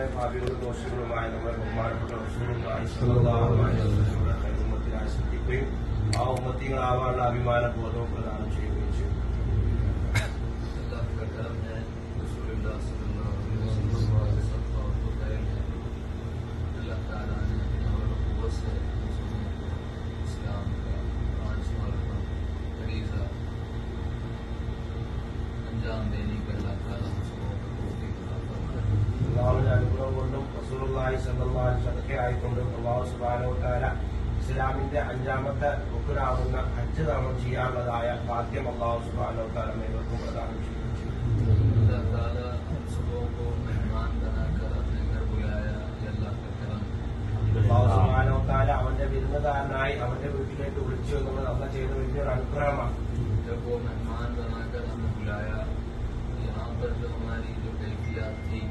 പുറമെ ഭാവിയുടെ ദോഷങ്ങളുമായ നമ്മുടെ ബഹുമാനപ്പെട്ട വസല്ലമയുടെ ഖൈറുമ്മത്തിൽ ആശ്രയിക്കുകയും ആ ഉമ്മത്തികളാവാനുള്ള അഭിമാന ബോധവും പ്രദാനം ചെയ്യുകയും റസൂലുള്ളാഹി സ്വല്ലല്ലാഹു അലൈഹി വസല്ലമയെ ആയിക്കൊണ്ടും അള്ളാഹു സുബ്ഹാനഹു വതആല ഇസ്ലാമിന്റെ അഞ്ചാമത്തെ റുക്കനാകുന്ന ഹജ്ജ് നാമം ചെയ്യാനുള്ളതായ ഭാഗ്യം അള്ളാഹു സുബ്ഹാനഹു വതആല മേവർക്കും പ്രദാനം ചെയ്യുകയും ചെയ്തു अल्लाह ताला हम सबों को मेहमान बनाकर अपने घर बुलाया ये अल्लाह का करम അള്ളാഹു സുബ്ഹാനഹു വതആല അവന്റെ വിരുന്നുകാരനായി അവന്റെ വീട്ടിലേക്ക് വിളിച്ചു എന്നുള്ളത് അള്ള ചെയ്ത വലിയൊരു അനുഗ്രഹമാണ് जब वो मेहमान बनाकर हमें बुलाया यहाँ पर जो हमारी जो कैफियत थी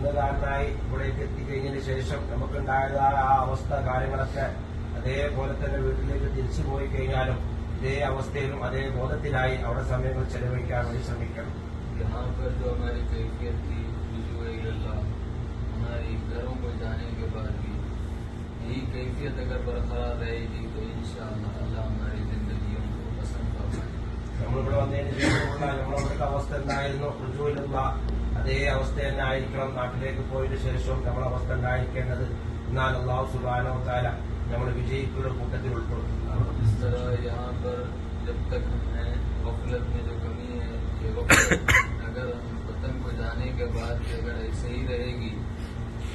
അവന്റെ വിരുന്നുകാരനായി ഇവിടേക്ക് എത്തിക്കഴിഞ്ഞതിന് ശേഷം നമുക്കുണ്ടായതായ ആ അവസ്ഥ കാര്യങ്ങളൊക്കെ അതേപോലെ തന്നെ വീട്ടിലേക്ക് തിരിച്ചു പോയി കഴിഞ്ഞാലും ഇതേ അവസ്ഥയിലും അതേ ബോധത്തിലായി അവിടെ സമയങ്ങൾ ചെലവഴിക്കാൻ വേണ്ടി ശ്രമിക്കണം यहाँ पर जो हमारी कैफियत थी अल्लाह हमारी घरों को जाने के बाद भी यही कैफियत अगर बरकरार रहेगी तो इन अल्लाह हमारी നമ്മളിവിടെ വന്നതിന് ശേഷമുള്ള നമ്മളവിടുത്തെ അവസ്ഥ എന്തായിരുന്നു ഋജുവിലുള്ള അതേ അവസ്ഥ തന്നെ ആയിരിക്കണം നാട്ടിലേക്ക് പോയതിനു ശേഷവും നമ്മളെ അവസ്ഥ ഉണ്ടായിരിക്കേണ്ടത് എന്നാൽ അള്ളാഹു സുബാനോ താല നമ്മൾ വിജയിക്കുന്ന കൂട്ടത്തിൽ ഉൾപ്പെടുത്തും इस तरह यहाँ पर जब तक हमें गफलत में जो कमी है ये गफलत अगर हम वतन को जाने के बाद भी अगर ऐसे ही रहेगी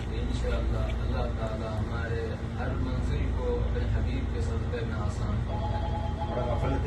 तो इंशाअल्लाह अल्लाह ताला हमारे हर मंजिल को अपने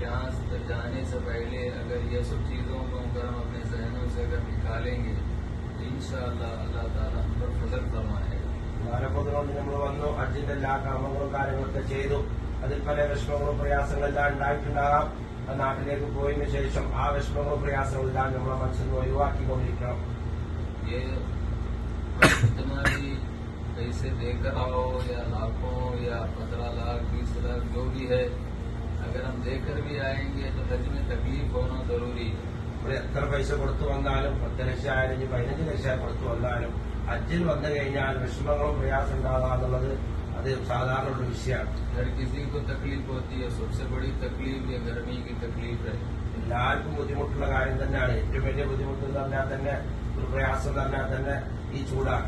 یہاں جانے سے پہلے اگر یہ سب چیزوں کو اگر ہم اپنے ذہنوں سے اگر نکالیں گے انشاءاللہ اللہ تعالیٰ ہم پر فضل فرمائے۔ گا എല്ലാ കർമ്മങ്ങളും കാര്യങ്ങളൊക്കെ ചെയ്തു അതിൽ പല വിഷമങ്ങളും പ്രയാസങ്ങളും എല്ലാം ഉണ്ടായിട്ടുണ്ടാകാം നാട്ടിലേക്ക് ശേഷം ആ വിഷമങ്ങളും പ്രയാസങ്ങളും എല്ലാം നമ്മളെ മനസ്സിൽ നിന്ന് ഒഴിവാക്കിക്കൊണ്ടിരിക്കണം لاکھوں یا پندرہ لاکھ بیس لاکھ جو بھی ہے अगर हम देकर भी आएंगे तो हज में तकलीफ होना जरूरी है ഇവിടെ എത്ര പൈസ കൊടുത്തു വന്നാലും പത്ത് ലക്ഷം ആയാലും ഇനി പതിനഞ്ച് ലക്ഷം കൊടുത്തു വന്നാലും അജ്ജിൽ വന്നു കഴിഞ്ഞാൽ വിഷമങ്ങളും പ്രയാസം ഉണ്ടാകുക എന്നുള്ളത് അത് സാധാരണ ഒരു വിഷയമാണ് हर किसी को तकलीफ होती है सबसे बड़ी तकलीफ ये गर्मी की तकलीफ है എല്ലാവർക്കും ബുദ്ധിമുട്ടുള്ള കാര്യം തന്നെയാണ് ഏറ്റവും വലിയ ബുദ്ധിമുട്ട് എന്ന് പറഞ്ഞാൽ തന്നെ ഒരു പ്രയാസം എന്ന് പറഞ്ഞാൽ തന്നെ ഈ ചൂടാണ്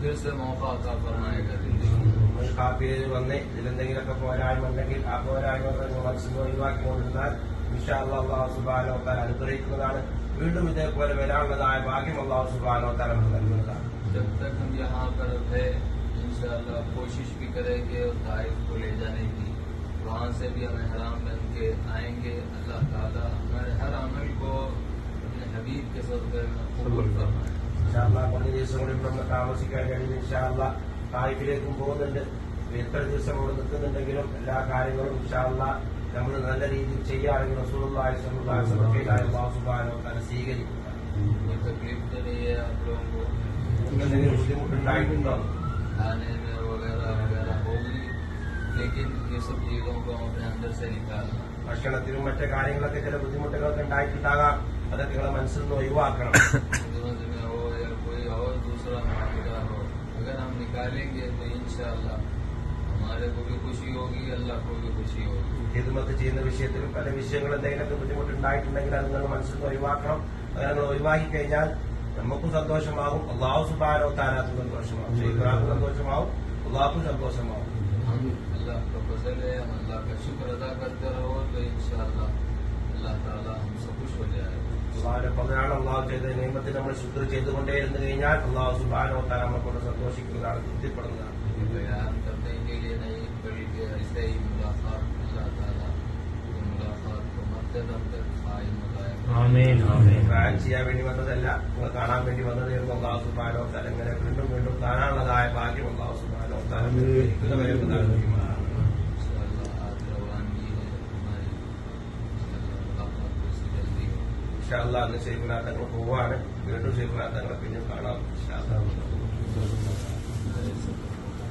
پھر سے موقع عطا فرمائے گا۔ جب تک ہم یہاں پر تھے انشاءاللہ کوشش بھی کرے گے اور طائف کو لے جانے کی۔ وہاں سے بھی ہم حرام بن کے آئیں گے۔ اللہ تعالیٰ ہمارے ہر عمل کو اپنے حبیب کے ذریعے میں قبول فرمائے۔ ഇൻഷാല്ല കുറഞ്ഞ ദിവസം കൂടി നമ്മൾ താമസിക്കാൻ കഴിയും ഇൻഷാല്ല തായ്പിലേക്കും പോകുന്നുണ്ട്. എത്ര ദിവസം അവിടെ നിൽക്കുന്നുണ്ടെങ്കിലും എല്ലാ കാര്യങ്ങളും ഇൻഷാല്ല നമ്മൾ നല്ല രീതിയിൽ ചെയ്യാറെങ്കിൽ റസൂലുള്ളാഹി സ്വല്ലല്ലാഹി അലൈഹി സ്വീകരിക്കും. ഭക്ഷണത്തിനും മറ്റു കാര്യങ്ങളൊക്കെ ചില ബുദ്ധിമുട്ടുകളൊക്കെ ഉണ്ടായിട്ടുണ്ടാകാം. അതൊക്കെ നിങ്ങളെ മനസ്സിൽ നിന്ന് ഒഴിവാക്കണം. इंशाल्लाह हमारे को भी खुशी होगी अल्लाह को भी खुशी होगी ഹിദ്മത്ത് ചെയ്യുന്ന വിഷയത്തിൽ പല വിഷയങ്ങൾ എന്തെങ്കിലുമൊക്കെ ബുദ്ധിമുട്ടുണ്ടായിട്ടുണ്ടെങ്കിൽ അത് നിങ്ങൾ മനസ്സിൽ നിന്ന് ഒഴിവാക്കണം അത് നിങ്ങൾ ഒഴിവാക്കി കഴിഞ്ഞാൽ നമുക്കും സന്തോഷമാകും അള്ളാഹു സുബാനോ താരാക്കും സന്തോഷമാകും ഷെയ്ഖുറാക്കും സന്തോഷമാവും അള്ളാഹുക്കും സന്തോഷമാവും हम अल्लाह का फजल है हम अल्लाह का शुक्र अदा करते रहो तो इंशाअल्लाह अल्लाह ताला हमसे खुश हो जाएगा അള്ളാഹുന്റെ പതിനാണ് അള്ളാഹു ചെയ്ത നിയമത്തിൽ നമ്മൾ ശുദ്ധ ചെയ്തുകൊണ്ടേ ഇരുന്ന് കഴിഞ്ഞാൽ അള്ളാഹു സുബാനോ താര നമ്മളെ കൊണ്ട് സന്തോഷിക്കുന്നതാണ് തൃപ്തിപ്പെടുന്നതാണ് juga terkait dengan berbagai mulakat Allah Taala mulakat pemandangan terkait ചെയ്യാൻ വേണ്ടി വന്നതല്ല. നിങ്ങൾ കാണാൻ വേണ്ടി വന്നത് അള്ളാഹു സുബാനോ തലങ്ങനെ വീണ്ടും വീണ്ടും കാണാനുള്ളതായ ഭാഗ്യം അള്ളാഹു സുബാനോ തലങ്ങനെ ഇൻഷാല്ല അന്ന് ശൈബുനാ തങ്ങൾ പോവാണ്. വീണ്ടും ശൈബുനാ തങ്ങളെ പിന്നെ കാണാം. ഇൻഷാല്ല